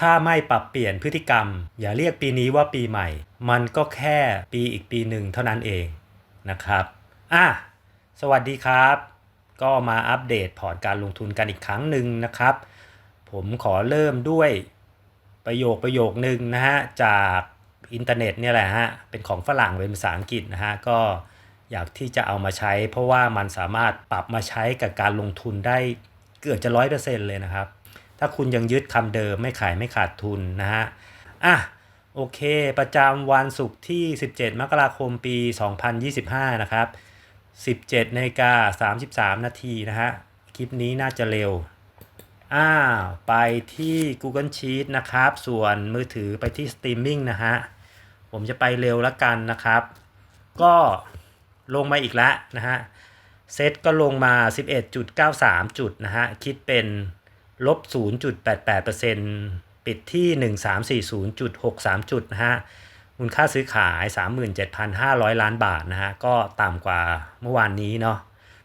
ถ้าไม่ปรับเปลี่ยนพฤติกรรม อย่าเรียกปีนี้ว่าปีใหม่ มันก็แค่ปีอีกปีหนึ่งเท่านั้นเองนะครับอะสวัสดีครับ ก็มาอัปเดตพอร์ตการลงทุนกันอีกครั้งหนึ่งนะครับ ผมขอเริ่มด้วยประโยคประโยคนึงนะฮะจากอินเทอร์เน็ตเนี่ยแหละฮะเป็นของฝรั่งเป็นภาษาอังกฤษนะฮะก็อยากที่จะเอามาใช้ เพราะว่ามันสามารถปรับมาใช้กับการลงทุนได้เกือบจะร้อยเปอร์เซ็นต์เลยนะครับ ถ้าคุณยังยึดคำเดิมไม่ขายไม่ขาดทุนนะฮะอะโอเค ประจำวันศุกร์ที่ 17 มกราคมปี 2025 นะครับ 17นาฬิกา33 นาทีนะฮะ คลิปนี้น่าจะเร็ว อ้าวไปที่ Google Sheet นะครับ ส่วนมือถือไปที่ Streaming นะฮะ ผมจะไปเร็วแล้วกันนะครับ ก็ลงมาอีกแล้วนะฮะ เซตก็ลงมา 11.93 จุดนะฮะ คิดเป็น ลบ 0.88%ปิดที่ 1340.63 จุดนะฮะมูลค่าซื้อขาย 37,500 ล้านบาทนะฮะ ก็ต่ำกว่าเมื่อวานนี้เนาะ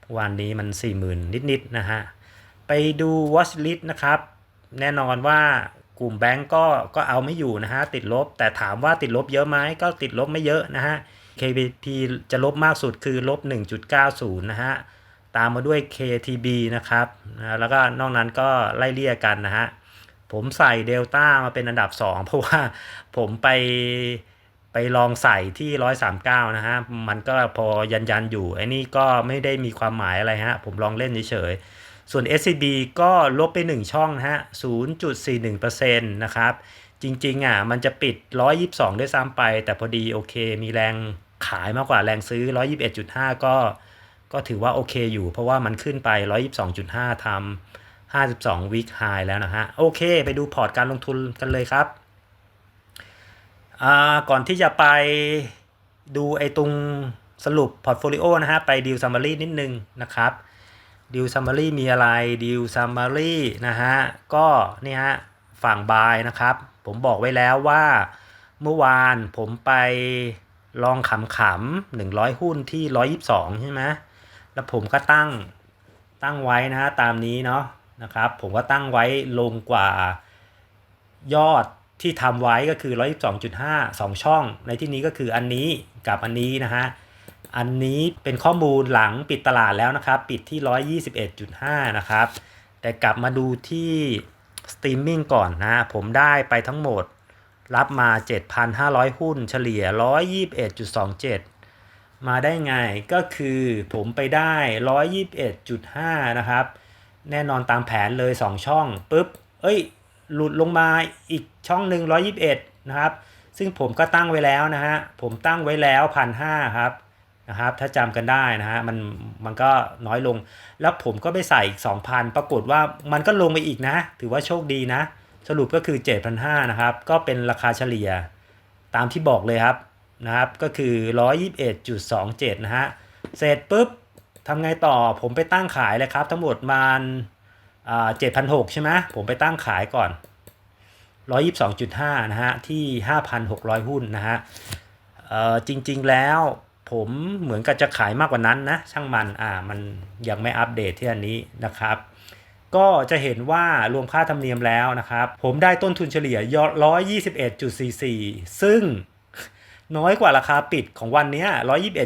เมื่อวานนี้มัน 40,000 นิดๆนะฮะ ไปดู watch list นะครับ แน่นอนว่ากลุ่มแบงก์ก็ก็เอาไม่อยู่นะฮะ ติดลบ แต่ถามว่าติดลบเยอะไหมก็ติดลบไม่เยอะนะฮะ KBP จะลบมากสุดคือลบ 1.90 นะฮะ ตามมาด้วย KTB นะครับนะแล้วก็นอกนั้นก็ไล่เลี่ยกันนะฮะ ผมใส่เดลต้ามาเป็นอันดับ 2 เพราะว่าผมไปไปลองใส่ที่ 139 นะฮะ มันก็พอยันยันอยู่ไอ้นี่ก็ไม่ได้มีความหมายอะไรฮะ ผมลองเล่นเฉยๆ ส่วน SCB ก็ลบไป 1 ช่องนะฮะ 0.41%นะครับ จริงๆอะมันจะปิด 122 ด้วยซ้ำไป แต่พอดีโอเค มีแรงขายมากกว่าแรงซื้อ 121.5 ก็ ก็ถือว่าโอเคอยู่เพราะว่ามันขึ้นไป 122.5ทำ52 week high แล้วนะฮะ โอเค ไปดูพอร์ตการลงทุนกันเลยครับ ก่อนที่จะไปดูไอ้ตรงสรุปพอร์ตโฟลิโอนะฮะ ไปดีลซัมมารีนิดนึงนะครับดีลซัมมารีมีอะไรดีลซัมมารีนะฮะ ก็นี่ฮะ ฝั่งบายนะครับ ผมบอกไว้แล้วว่าเมื่อวานผมไปลองขำๆ100 หุ้นที่ 122 ใช่ไหม แล้วผมก็ตั้งตั้งไว้นะฮะตามนี้เนาะนะครับ ผมก็ตั้งไว้ลงกว่ายอดที่ทำไว้ก็คือ 122.5 2 ช่อง ในที่นี้ก็คืออันนี้กับอันนี้นะฮะ อันนี้เป็นข้อมูลหลังปิดตลาดแล้วนะครับ ปิดที่ 121.5 นะครับ แต่กลับมาดูที่สตรีมมิ่งก่อนนะ ผมได้ไปทั้งหมดรับมา 7,500 หุ้นเฉลี่ย 121.27 มาได้ไงก็คือผมไปได้ 121.5 นะครับ แน่นอนตามแผนเลย 2 ช่องปุ๊บ เอ้ย หลุดลงมาอีกช่องหนึ่ง121 นะครับ ซึ่งผมก็ตั้งไว้แล้วนะฮะ ผมตั้งไว้แล้วพันห้าครับนะครับ ถ้าจำกันได้นะฮะ มันมันก็น้อยลง แล้วผมก็ไปใส่อีก 2,000 ปรากฏว่ามันก็ลงไปอีกนะ ถือว่าโชคดีนะ สรุปก็คือ 7,500 นะครับ ก็เป็นราคาเฉลี่ยตามที่บอกเลยครับ นะครับ ก็คือ 121.27 นะฮะ เสร็จปุ๊บทำไงต่อผมไปตั้งขายเลยครับ ทั้งหมดมันอ่า7,600ใช่ไหมผมไปตั้งขายก่อน 122.5 นะฮะ ที่ 5,600 หุ้นนะฮะจริงๆแล้วผมเหมือนกับจะขายมากกว่านั้นนะ ช่างมันอ่ามันยังไม่อัปเดตที่อันนี้นะครับ ก็จะเห็นว่ารวมค่าธรรมเนียมแล้วนะครับ ผมได้ต้นทุนเฉลี่ยยอด121.44 ซึ่ง น้อยกว่าราคาปิดของวันนี้ย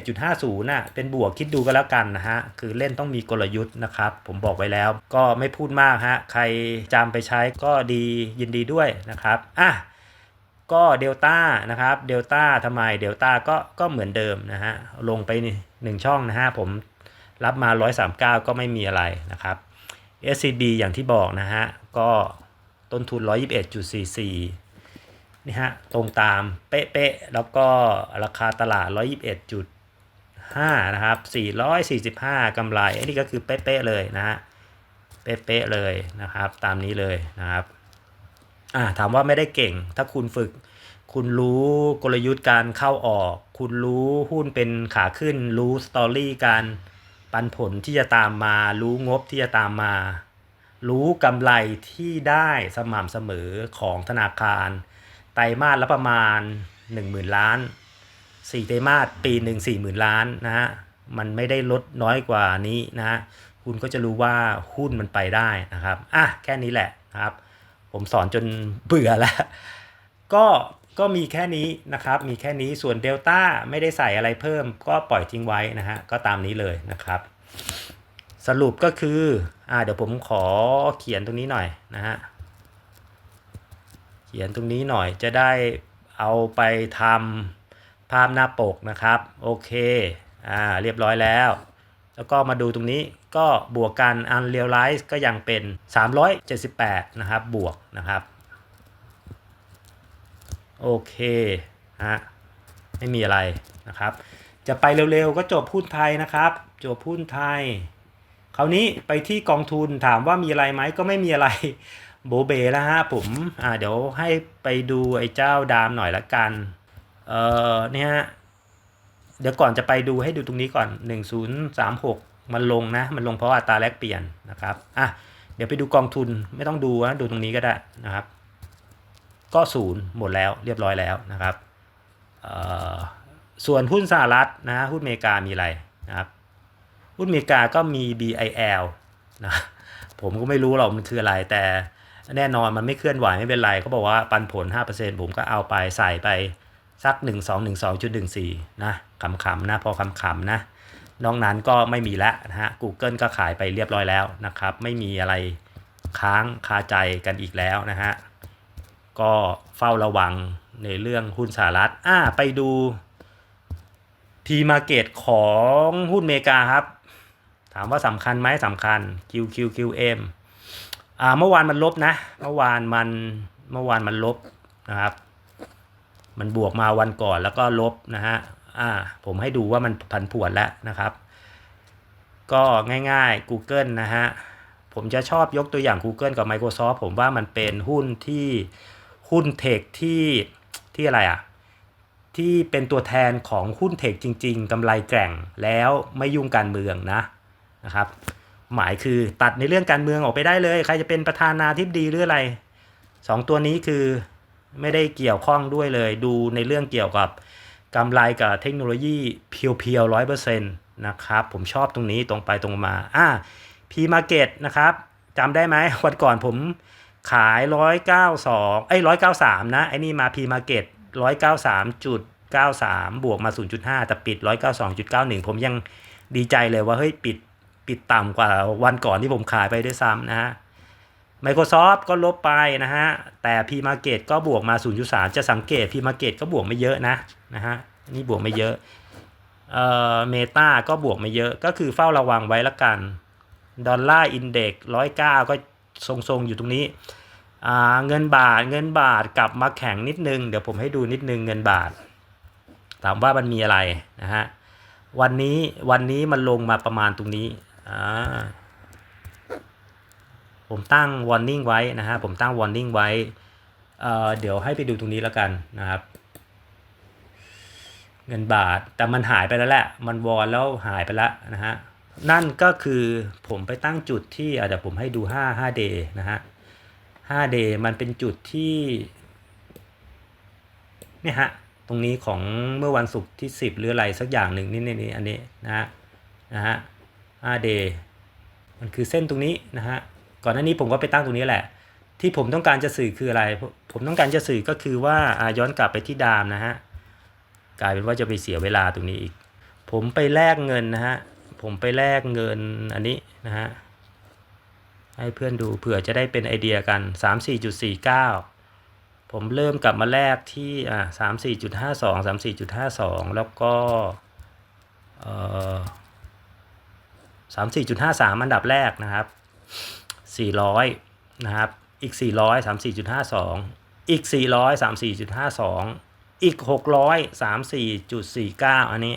121.50น่ะเป็นบวกคิดดูก็แล้วกันนะฮะ คือเล่นต้องมีกลยุทธ์นะครับ ผมบอกไว้แล้ว ก็ไม่พูดมากฮะ ใครจำไปใช้ก็ดียินดีด้วยนะครับ อะ ก็เดลต้านะครับ เดลต้าทำไม เดลต้าก็ก็เหมือนเดิมนะฮะ ลงไปหนึ่งช่องนะฮะ ผมรับมา 139 ก็ไม่มีอะไรนะครับ SCB อย่างที่บอกนะฮะ ก็ต้นทุน 121.44 นี่ฮะตรงตามเป๊ะๆแล้วก็ราคาตลาด 121.5 นะครับ 445กำไรอันนี้ก็คือเป๊ะๆเลยนะฮะเป๊ะๆเลยนะครับ ตามนี้เลยนะครับอ่าถามว่าไม่ได้เก่งถ้าคุณฝึก คุณรู้กลยุทธ์การเข้าออก คุณรู้หุ้นเป็นขาขึ้น รู้สตอรี่การปันผลที่จะตามมา รู้งบที่จะตามมา รู้กำไรที่ได้สม่ำเสมอของธนาคาร ไตรมาสละประมาณ 10,000 ล้าน 4 ไตรมาสปีหนึ่ง40,000 ล้านนะฮะมันไม่ได้ลดน้อยกว่านี้นะฮะคุณก็จะรู้ว่าหุ้นมันไปได้นะครับอะแค่นี้แหละนะครับ ผมสอนจนเบื่อแล้ว ก็ก็มีแค่นี้นะครับ มีแค่นี้ส่วนเดลต้าไม่ได้ใส่อะไรเพิ่ม ก็ปล่อยทิ้งไว้นะฮะก็ตามนี้เลยนะครับ สรุปก็คืออ่าเดี๋ยวผมขอเขียนตรงนี้หน่อยนะฮะ เขียนตรงนี้หน่อยจะได้เอาไปทำภาพหน้าปกนะครับ โอเคอ่าเรียบร้อยแล้ว แล้วก็มาดูตรงนี้ก็บวกกัน unrealized ก็ยังเป็น 378 นะครับ บวกนะครับ โอเคฮะไม่มีอะไรนะครับ จะไปเร็วๆก็จบหุ้นไทยนะครับจบหุ้นไทยคราวนี้ไปที่กองทุนถามว่ามีอะไรไหมก็ไม่มีอะไร โบเบแล้วฮะผมอ่าเดี๋ยวให้ไปดูไอ้เจ้าดามหน่อยละกัน เอ่อเนี่ยฮะเดี๋ยวก่อนจะไปดูให้ดูตรงนี้ก่อน 1036 มันลงนะ มันลงเพราะอัตราแลกเปลี่ยนนะครับอะเดี๋ยวไปดูกองทุนไม่ต้องดูนะดูตรงนี้ก็ได้นะครับ ก็ศูนย์หมดแล้วเรียบร้อยแล้วนะครับเออส่วนหุ้นสหรัฐนะหุ้นอเมริกามีอะไรนะครับหุ้นอเมริกาก็มี BIL นะผมก็ไม่รู้หรอกมันคืออะไรแต่ แน่นอนมันไม่เคลื่อนไหวไม่เป็นไรเขาบอกว่าปันผล 5%ผมก็เอาไปใส่ไปสัก 1 2 1 2 1 4 นะขำๆนะพอขำๆนะนอกนั้นก็ไม่มีแล้วนะฮะ Google ก็ขายไปเรียบร้อยแล้วนะครับ ไม่มีอะไรค้างคาใจกันอีกแล้วนะฮะ ก็เฝ้าระวังในเรื่องหุ้นสหรัฐอ่าไปดู P Market ของหุ้นอเมริกาครับ ถามว่าสำคัญไหมสำคัญ QQQM อ่าเมื่อวานมันลบนะเมื่อวานมันเมื่อวานมันลบนะครับ มันบวกมาวันก่อนแล้วก็ลบนะฮะอ่าผมให้ดูว่ามันผันผวนแล้วนะครับ ก็ง่ายๆ Google นะฮะผมจะชอบยกตัวอย่าง Google กับ Microsoft ผมว่ามันเป็นหุ้นที่หุ้นเทคที่ที่อะไรอะ่ะที่เป็นตัวแทนของหุ้นเทคจริง ๆกำไรแกร่งแล้วไม่ยุ่งการเมืองนะนะครับ หมายคือตัดในเรื่องการเมืองออกไปได้เลย ใครจะเป็นประธานาธิบดีหรืออะไรสองตัวนี้คือไม่ได้เกี่ยวข้องด้วยเลย ดูในเรื่องเกี่ยวกับกำไรกับเทคโนโลยีเพียวๆร้อยเปอร์เซ็นต์นะครับ ผมชอบตรงนี้ตรงไปตรงมาอ่า P Market นะครับจำได้ไหมวันก่อนผมขาย 192ไอ้ย193 นะไอ้นี่มา P Market 193.93 บวกมา 0.5 แต่ปิด 192.91 ผมยังดีใจเลยว่า เฮ้ย ปิด ปิดต่ำกว่าวันก่อนที่ผมขายไปด้วยซ้ำนะฮะ Microsoft ก็ลบไปนะฮะ แต่ P Market ก็บวกมา 0.3 จะสังเกต P Market ก็บวกไม่เยอะนะนะฮะนี่บวกไม่เยอะเอ่อเมตาก็บวกไม่เยอะก็คือเฝ้าระวังไว้ละกันดอลลาร์อินเด็กร้อยเก้าก็ทรงๆ อยู่ตรงนี้เงินบาทเงินบาทกลับมาแข็งนิดนึง เดี๋ยวผมให้ดูนิดนึงเงินบาท ถามว่ามันมีอะไรนะฮะวันนี้วันนี้มันลงมาประมาณตรงนี้ อ่าผมตั้ง warning ไว้นะฮะผมตั้ง warning ไว้เอ่อเดี๋ยวให้ไปดูตรงนี้แล้วกันนะครับ เงินบาทแต่มันหายไปแล้วแหละ มันวอนแล้วหายไปแล้วนะฮะนั่นก็คือผมไปตั้งจุดที่อาจจะผมให้ดู5 5 day นะฮะ5 day มันเป็นจุดที่เนี่ยฮะตรงนี้ของเมื่อวันศุกร์ที่ 10 หรืออะไรสักอย่างหนึ่งนี่นี่นี่อันนี้นะฮะนะฮะ 5 day มันคือเส้นตรงนี้นะฮะ ก่อนหน้านี้ผมก็ไปตั้งตรงนี้แหละ ที่ผมต้องการจะสื่อคืออะไร ผมต้องการจะสื่อก็คือว่าอ่าย้อนกลับไปที่ดามนะฮะ กลายเป็นว่าจะไปเสียเวลาตรงนี้อีก ผมไปแลกเงินนะฮะ ผมไปแลกเงินอันนี้นะฮะ ให้เพื่อนดูเผื่อจะได้เป็นไอเดียกัน 3 4.49 ผมเริ่มกลับมาแลกที่อ่า3 4.52 3 4.52 แล้วก็เอ่อ 3 4.53 อันดับแรกนะครับ 400 นะครับ อีก 400 3 4.52 อีก 400 3 4.52 อีก 600 3 4.49 อันนี้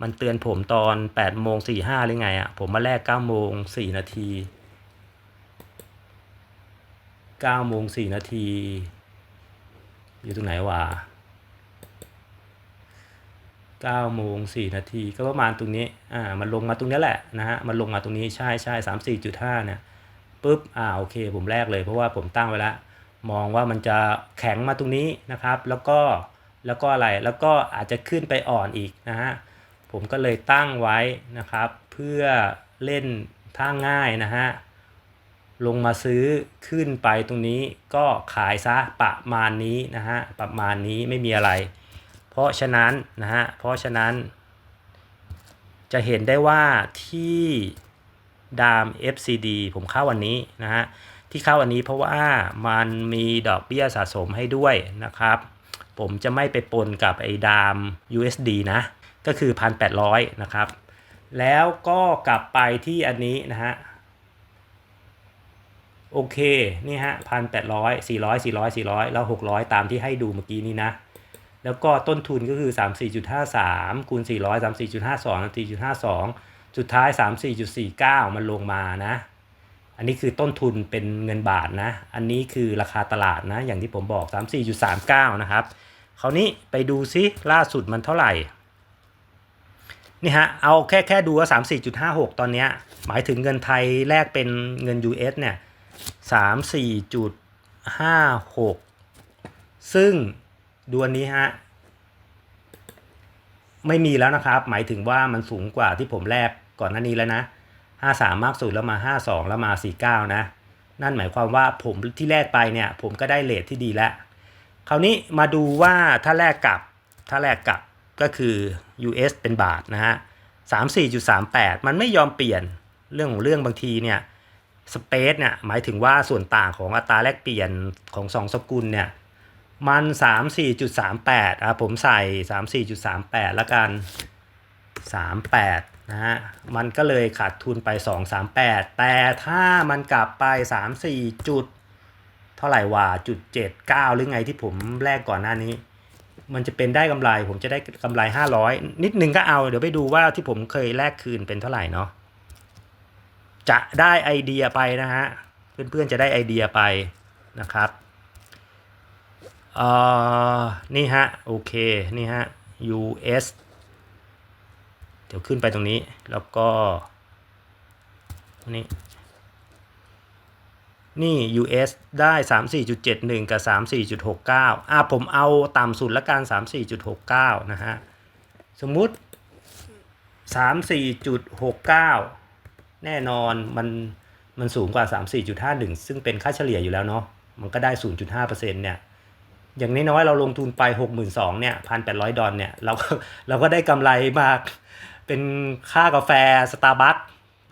มันเตือนผมตอน8โมง45หรือไงอะ่ะ ผมมาแลก9โมง4นาที9โมง4นาที อยู่ตรงไหนวะ 9โมง4นาทีก็ประมาณตรงนี้อ่ามันลงมาตรงนี้แหละนะฮะมันลงมาตรงนี้ใช่ใช่3 4.5เนี่ยปุ๊บอ่าโอเคผมแรกเลยเพราะว่าผมตั้งไว้แล้วมองว่ามันจะแข็งมาตรงนี้นะครับ แล้วก็แล้วก็อะไรแล้วก็อาจจะขึ้นไปอ่อนอีกนะฮะผมก็เลยตั้งไว้นะครับ เพื่อเล่นท่าง่ายนะฮะลงมาซื้อขึ้นไปตรงนี้ก็ขายซะประมาณนี้นะฮะประมาณนี้ไม่มีอะไร เพราะฉะนั้นนะฮะเพราะฉะนั้น จะเห็นได้ว่าที่ดาม FCD ผมเข้าวันนี้นะฮะที่เข้าวันนี้เพราะว่ามันมีดอกเบี้ยสะสมให้ด้วยนะครับ ผมจะไม่ไปปนกับไอ้ดาม USD นะ ก็คือ 1,800 นะครับ แล้วก็กลับไปที่อันนี้นะฮะโอเค นี่ฮะพันแปดร้อยสี่ร้อยสี่ร้อยสี่ร้อยแล้วหกร้อยตามที่ให้ดูเมื่อกี้นี้นะ แล้วก็ต้นทุนก็คือ 34.53 คูณ 400 34.52 34.52 สุดท้าย 34.49 มันลงมานะ อันนี้คือต้นทุนเป็นเงินบาทนะ อันนี้คือราคาตลาดนะ อย่างที่ผมบอก 34.39 นะครับ คราวนี้ไปดูซิล่าสุดมันเท่าไหร่ นี่ฮะ เอาแค่แค่ดูว่า 34.56 ตอนเนี้ย หมายถึงเงินไทยแลกเป็นเงิน US เนี่ย 34.56 ซึ่ง ดูอันนี้ฮะ ไม่มีแล้วนะครับ หมายถึงว่ามันสูงกว่าที่ผมแลกก่อนหน้านี้แล้วนะ 53 มากสุดแล้วมา 52 แล้วมา 49 นะ นั่นหมายความว่าผมที่แลกไปเนี่ย ผมก็ได้เลทที่ดีแล้ว คราวนี้มาดูว่าถ้าแลกกับ ถ้าแลกกับก็คือ US เป็นบาทนะฮะ 34.38 มันไม่ยอมเปลี่ยนเรื่องของเรื่องบางทีเนี่ยสเปซเนี่ยหมายถึงว่าส่วนต่างของอัตราแลกเปลี่ยนของสองสกุลเนี่ย มัน 34.38อะผมใส่ 34.38 แล้วกัน 38 นะฮะ มันก็เลยขาดทุนไป 238 แต่ถ้ามันกลับไป 34 จุด เท่าไหร่ว่าจุด79 หรือไงที่ผมแลกก่อนหน้านี้ มันจะเป็นได้กำไร ผมจะได้กำไร 500 นิดนึงก็เอา เดี๋ยวไปดูว่าที่ผมเคยแลกคืนเป็นเท่าไหร่เนาะ จะได้ไอเดียไปนะฮะ เพื่อนๆจะได้ไอเดียไปนะครับ เอ่อนี่ฮะ โอเค นี่ฮะ US เดี๋ยวขึ้นไปตรงนี้ แล้วก็ นี่ นี่ US ได้ 34.71 กับ 34.69 อะ ผมเอาต่ำสุดละกัน 34.69 นะฮะ สมมุติ 34.69 แน่นอนมันมันสูงกว่า 34.51 ซึ่งเป็นค่าเฉลี่ยอยู่แล้วเนาะ มันก็ได้ 0.5%เนี่ย อย่างน้อยๆเราลงทุนไป 62,000เนี่ย1,800ดร้อยดอลเนี่ยเราก็เราก็ได้กำไรมาก เป็นค่ากาแฟสตาร์บัค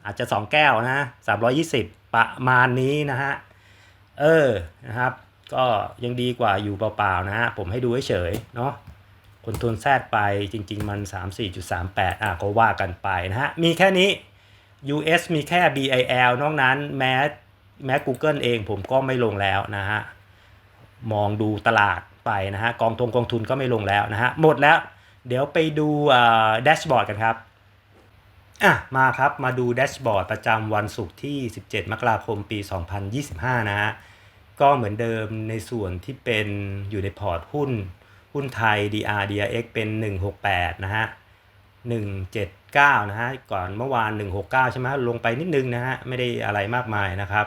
อาจจะ 2 แก้วนะ320ประมาณนี้นะฮะ เออนะครับ ก็ยังดีกว่าอยู่เปล่าๆนะฮะ ผมให้ดูเฉยเนาะคนทุนแซดไปจริง ๆ มัน 34.38 อะก็ว่ากันไปนะฮะ มีแค่นี้ US มีแค่ BIL นอกนั้นแม้แม้ Google เองผมก็ไม่ลงแล้วนะฮะ มองดูตลาดไปนะฮะกองทงกองทุนก็ไม่ลงแล้วนะฮะหมดแล้ว เดี๋ยวไปดูแดชบอร์ดกันครับอะมาครับมาดูแดชบอร์ดประจำวันศุกร์ที่ 17 มกราคมปี 2025 นะฮะก็เหมือนเดิมในส่วนที่เป็นอยู่ในพอร์ตหุ้น หุ้นไทย DR DRX เป็น 168 นะฮะ 179 นะฮะ ก่อนเมื่อวาน 169 ใช่ไหมลงไปนิดนึงนะฮะ ไม่ได้อะไรมากมายนะครับ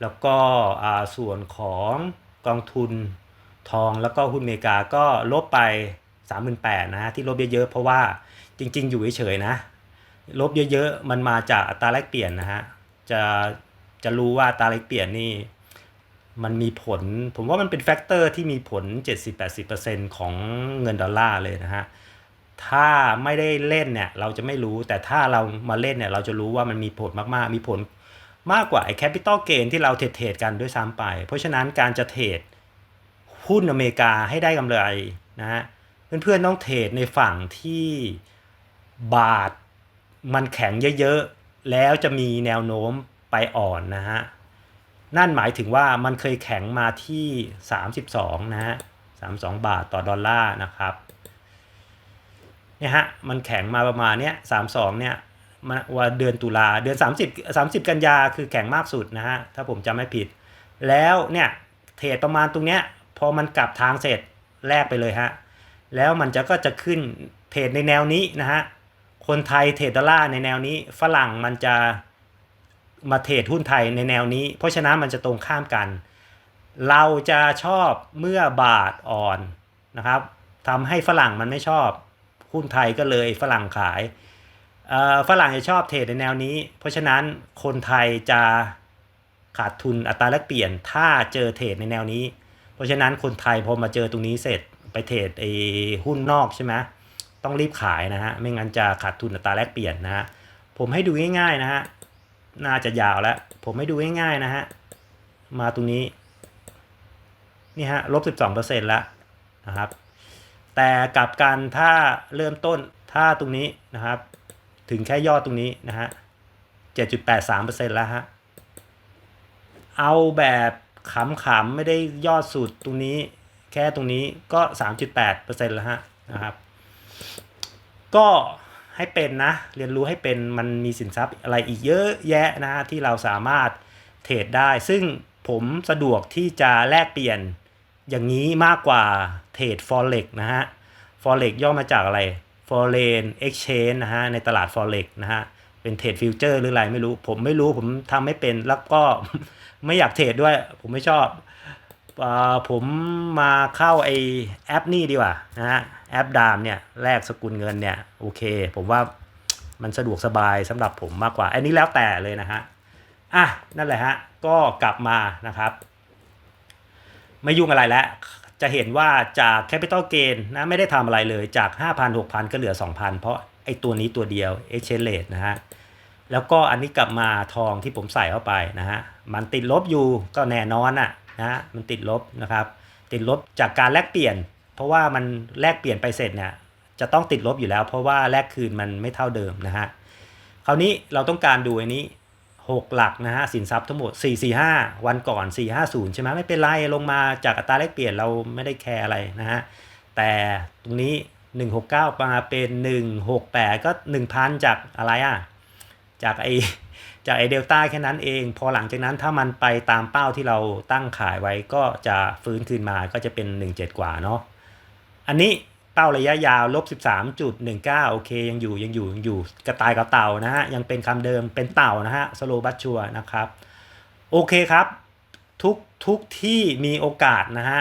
แล้วก็ส่วนของ กองทุนทองแล้วก็หุ้นอเมริกาก็ลบไป 38,000นะฮะที่ลบเยอะๆเพราะว่าจริง ๆ อยู่เฉยๆนะ ลบเยอะๆมันมาจากอัตราแลกเปลี่ยนนะฮะจะจะรู้ว่าอัตราแลกเปลี่ยนนี่มันมีผล ผมว่ามันเป็นแฟกเตอร์ที่มีผล 70-80%ของเงินดอลลาร์เลยนะฮะ ถ้าไม่ได้เล่นเนี่ยเราจะไม่รู้ แต่ถ้าเรามาเล่นเนี่ยเราจะรู้ว่ามันมีผลมากๆ มีผล มากกว่าไอ้แคปิตอลเกนที่เราเทรดเทรดกันด้วยซ้ำไป เพราะฉะนั้นการจะเทรดหุ้นอเมริกาให้ได้กำไรนะฮะเพื่อนๆต้องเทรดในฝั่งที่บาทมันแข็งเยอะๆ แล้วจะมีแนวโน้มไปอ่อนนะฮะ นั่นหมายถึงว่ามันเคยแข็งมาที่ 32 นะฮะ 32 บาทต่อดอลลาร์นะครับเนี่ยฮะมันแข็งมาประมาณเนี้ย32 เนี่ย ว่าเดือนตุลาเดือน 30 30 กันยาคือแข็งมากสุดนะฮะถ้าผมจำไม่ผิด แล้วเนี่ยเทรดประมาณตรงเนี้ยพอมันกลับทางเสร็จแลกไปเลยฮะแล้วมันจะก็จะขึ้นเทรดในแนวนี้นะฮะคนไทยเทรดดอลลาร์ในแนวนี้ฝรั่งมันจะมาเทรดหุ้นไทยในแนวนี้ เพราะฉะนั้นมันจะตรงข้ามกัน เราจะชอบเมื่อบาทอ่อนนะครับทำให้ฝรั่งมันไม่ชอบหุ้นไทยก็เลยฝรั่งขาย ฝรั่งจะชอบเทรดในแนวนี้ เพราะฉะนั้นคนไทยจะขาดทุนอัตราแลกเปลี่ยน ถ้าเจอเทรดในแนวนี้ เพราะฉะนั้นคนไทยพอมาเจอตรงนี้เสร็จไปเทรดไอ้หุ้นนอกใช่ไหมต้องรีบขายนะฮะไม่งั้นจะขาดทุนอัตราแลกเปลี่ยนนะฮะผมให้ดูง่ายๆนะฮะน่าจะยาวแล้ว ผมให้ดูง่ายๆนะฮะมาตรงนี้นี่ฮะลบสิบสองเปอร์เซ็นต์แล้วนะครับแต่กลับกันถ้าเริ่มต้นถ้าตรงนี้นะครับ ถึงแค่ยอดตรงนี้นะฮะ 7.83%แล้วฮะ เอาแบบขำๆไม่ได้ยอดสุดตรงนี้แค่ตรงนี้ก็ 3.8%แล้วฮะนะครับ ก็ให้เป็นนะ เรียนรู้ให้เป็นมันมีสินทรัพย์อะไรอีกเยอะแยะนะที่เราสามารถเทรดได้ ซึ่งผมสะดวกที่จะแลกเปลี่ยนอย่างนี้มากกว่าเทรด forex นะฮะ forex ย่อมาจากอะไร foreign exchange นะฮะในตลาด forex นะฮะเป็นเทรดฟิวเจอร์หรืออะไรไม่รู้ ผมไม่รู้ผมทำไม่เป็นแล้วก็ไม่อยากเทรดด้วย ผมไม่ชอบอาผมมาเข้าไอแอปนี่ดีกว่านะฮะแอปดามเนี่ยแลกสกุลเงินเนี่ยโอเค ผมว่ามันสะดวกสบายสำหรับผมมากกว่า อันนี้แล้วแต่เลยนะฮะอะนั่นแหละฮะก็กลับมานะครับ ไม่ยุ่งอะไรแล้ว จะเห็นว่าจาก Capital Gain นะไม่ได้ทำอะไรเลยจาก 5,000 6,000 ก็เหลือ 2,000 เพราะไอ้ตัวนี้ตัวเดียว Exchange Rate นะฮะแล้วก็อันนี้กลับมาทองที่ผมใส่เข้าไปนะฮะมันติดลบอยู่ก็แน่นอนอะนะมันติดลบนะครับ ติดลบจากการแลกเปลี่ยน เพราะว่ามันแลกเปลี่ยนไปเสร็จเนี่ยจะต้องติดลบอยู่แล้ว เพราะว่าแลกคืนมันไม่เท่าเดิมนะฮะคราวนี้เราต้องการดูอันนี้ 6 หลักนะฮะสินทรัพย์ทั้งหมด 445 วันก่อน 450 ใช่ไหมไม่เป็นไร ลงมาจากอัตราแลกเปลี่ยนเราไม่ได้แคร์อะไรนะฮะ แต่ตรงนี้ 169 มาเป็น 168 ก็ 1,000 จากอะไรอะ จากไอจากไอเดลต้าแค่นั้นเอง พอหลังจากนั้นถ้ามันไปตามเป้าที่เราตั้งขายไว้ก็จะฟื้นคืนมาก็จะเป็น 17 กว่าเนาะ อันนี้ เป้าระยะยาวลบ13.19 โอเค ยังอยู่ยังอยู่ยังอยู่กระต่ายกับเต่านะฮะ ยังเป็นคำเดิมเป็นเต่านะฮะสโลบัตชัวนะครับ โอเคครับ ทุกทุกที่มีโอกาสนะฮะ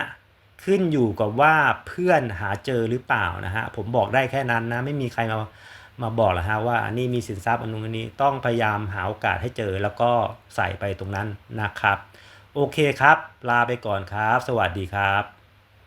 ขึ้นอยู่กับว่าเพื่อนหาเจอหรือเปล่านะฮะ ผมบอกได้แค่นั้นนะ ไม่มีใครมามาบอกหรอกฮะว่าอันนี้มีสินทรัพย์อันนู้นอันนี้ต้องพยายามหาโอกาสให้เจอแล้วก็ใส่ไปตรงนั้นนะครับ โอเคครับ ลาไปก่อนครับ สวัสดีครับ